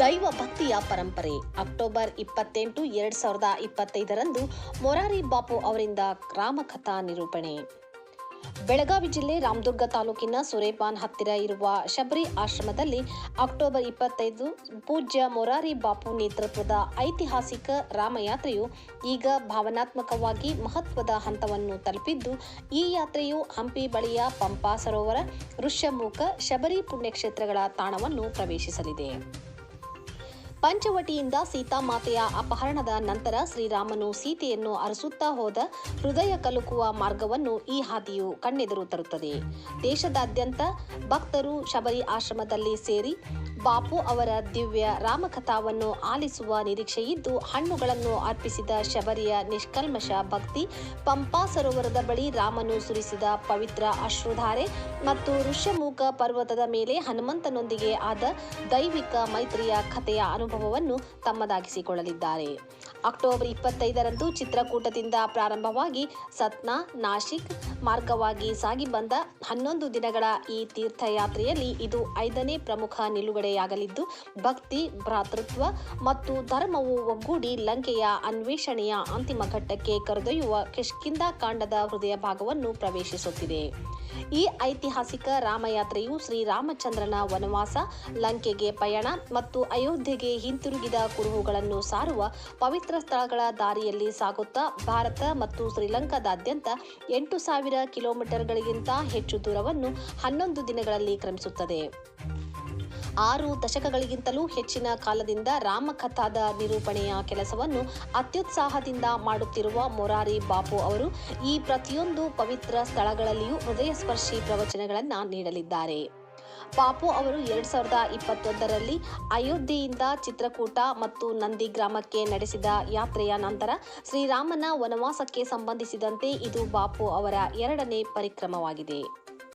ದೈವ ಭಕ್ತಿಯ ಪರಂಪರೆ. ಅಕ್ಟೋಬರ್ ಇಪ್ಪತ್ತೆಂಟು ಎರಡ್ ಸಾವಿರದ ಇಪ್ಪತ್ತೈದರಂದು ಮೊರಾರಿ ಬಾಪು ಅವರಿಂದ ರಾಮಕಥಾ ನಿರೂಪಣೆ. ಬೆಳಗಾವಿ ಜಿಲ್ಲೆ ರಾಮದುರ್ಗ ತಾಲೂಕಿನ ಸುರೇಪಾನ್ ಹತ್ತಿರ ಇರುವ ಶಬರಿ ಆಶ್ರಮದಲ್ಲಿ ಅಕ್ಟೋಬರ್ ಇಪ್ಪತ್ತೈದು ಪೂಜ್ಯ ಮೊರಾರಿ ಬಾಪು ನೇತೃತ್ವದ ಐತಿಹಾಸಿಕ ರಾಮಯಾತ್ರೆಯು ಈಗ ಭಾವನಾತ್ಮಕವಾಗಿ ಮಹತ್ವದ ಹಂತವನ್ನು ತಲುಪಿದ್ದು, ಈ ಯಾತ್ರೆಯು ಹಂಪಿ ಬಳಿಯ ಪಂಪಾ ಸರೋವರ ಋಷ್ಯಮೂಕ ಶಬರಿ ಪುಣ್ಯಕ್ಷೇತ್ರಗಳ ತಾಣವನ್ನು ಪ್ರವೇಶಿಸಲಿದೆ. ಪಂಚವಟಿಯಿಂದ ಸೀತಾಮಾತೆಯ ಅಪಹರಣದ ನಂತರ ಶ್ರೀರಾಮನು ಸೀತೆಯನ್ನು ಅರಸುತ್ತಾ ಹೋದ ಹೃದಯ ಕಲುಕುವ ಮಾರ್ಗವನ್ನು ಈ ಹಾದಿಯು ಕಣ್ಣೆದುರು ತರುತ್ತದೆ. ದೇಶದಾದ್ಯಂತ ಭಕ್ತರು ಶಬರಿ ಆಶ್ರಮದಲ್ಲಿ ಸೇರಿ ಬಾಪು ಅವರ ದಿವ್ಯ ರಾಮಕಥಾವನ್ನು ಆಲಿಸುವ ನಿರೀಕ್ಷೆಯಿದ್ದು ಹಣ್ಣುಗಳನ್ನು ಅರ್ಪಿಸಿದ ಶಬರಿಯ ನಿಷ್ಕಲ್ಮಶ ಭಕ್ತಿ ಪಂಪಾ ಸರೋವರದ ಬಳಿ ರಾಮನು ಸುರಿಸಿದ ಪವಿತ್ರ ಅಶ್ರುಧಾರೆ ಮತ್ತು ಋಷ್ಯಮೂಕ ಪರ್ವತದ ಮೇಲೆ ಹನುಮಂತನೊಂದಿಗೆ ಆದ ದೈವಿಕ ಮೈತ್ರಿಯ ಕಥೆಯ ಅನುಭವವನ್ನು ತಮ್ಮದಾಗಿಸಿಕೊಳ್ಳಲಿದ್ದಾರೆ. ಅಕ್ಟೋಬರ್ ಇಪ್ಪತ್ತೈದರಂದು ಚಿತ್ರಕೂಟದಿಂದ ಪ್ರಾರಂಭವಾಗಿ ಸತ್ನಾ, ನಾಶಿಕ್ ಮಾರ್ಗವಾಗಿ ಸಾಗಿ ಬಂದ ಹನ್ನೊಂದು ದಿನಗಳ ಈ ತೀರ್ಥಯಾತ್ರೆಯಲ್ಲಿ ಇದು ಐದನೇ ಪ್ರಮುಖ ನಿಲುಗಡೆಯಾಗಲಿದ್ದು, ಭಕ್ತಿ, ಭ್ರಾತೃತ್ವ ಮತ್ತು ಧರ್ಮವು ಒಗ್ಗೂಡಿ ಲಂಕೆಯ ಅನ್ವೇಷಣೆಯ ಅಂತಿಮ ಘಟ್ಟಕ್ಕೆ ಕರೆದೊಯ್ಯುವ ಕಿಷ್ಕಿಂದ ಕಾಂಡದ ಹೃದಯ ಭಾಗವನ್ನು ಪ್ರವೇಶಿಸುತ್ತಿದೆ. ಈ ಐತಿಹಾಸಿಕ ರಾಮಯಾತ್ರೆಯು ಶ್ರೀರಾಮಚಂದ್ರನ ವನವಾಸ, ಲಂಕೆಗೆ ಪಯಣ ಮತ್ತು ಅಯೋಧ್ಯೆಗೆ ಹಿಂತಿರುಗಿದ ಕುರುಹುಗಳನ್ನು ಸಾರುವ ಪವಿತ್ರ ಸ್ಥಳಗಳ ದಾರಿಯಲ್ಲಿ ಸಾಗುತ್ತಾ ಭಾರತ ಮತ್ತು ಶ್ರೀಲಂಕಾದಾದ್ಯಂತ ಎಂಟು ಸಾವಿರ ಕಿಲೋಮೀಟರ್ಗಳಿಗಿಂತ ಹೆಚ್ಚು ದೂರವನ್ನು ಹನ್ನೊಂದು ದಿನಗಳಲ್ಲಿ ಕ್ರಮಿಸುತ್ತದೆ. ಆರು ದಶಕಗಳಿಗಿಂತಲೂ ಹೆಚ್ಚಿನ ಕಾಲದಿಂದ ರಾಮಕಥಾದ ನಿರೂಪಣೆಯ ಕೆಲಸವನ್ನು ಅತ್ಯುತ್ಸಾಹದಿಂದ ಮಾಡುತ್ತಿರುವ ಮೊರಾರಿ ಬಾಪು ಅವರು ಈ ಪ್ರತಿಯೊಂದು ಪವಿತ್ರ ಸ್ಥಳಗಳಲ್ಲಿಯೂ ಹೃದಯಸ್ಪರ್ಶಿ ಪ್ರವಚನಗಳನ್ನು ನೀಡಲಿದ್ದಾರೆ. ಪಾಪು ಅವರು ಎರಡ್ ಸಾವಿರದ ಇಪ್ಪತ್ತೊಂದರಲ್ಲಿ ಅಯೋಧ್ಯೆಯಿಂದ ಚಿತ್ರಕೂಟ ಮತ್ತು ನಂದಿ ಗ್ರಾಮಕ್ಕೆ ನಡೆಸಿದ ಯಾತ್ರೆಯ ನಂತರ ಶ್ರೀರಾಮನ ವನವಾಸಕ್ಕೆ ಸಂಬಂಧಿಸಿದಂತೆ ಇದು ಬಾಪು ಅವರ ಎರಡನೇ ಪರಿಕ್ರಮವಾಗಿದೆ.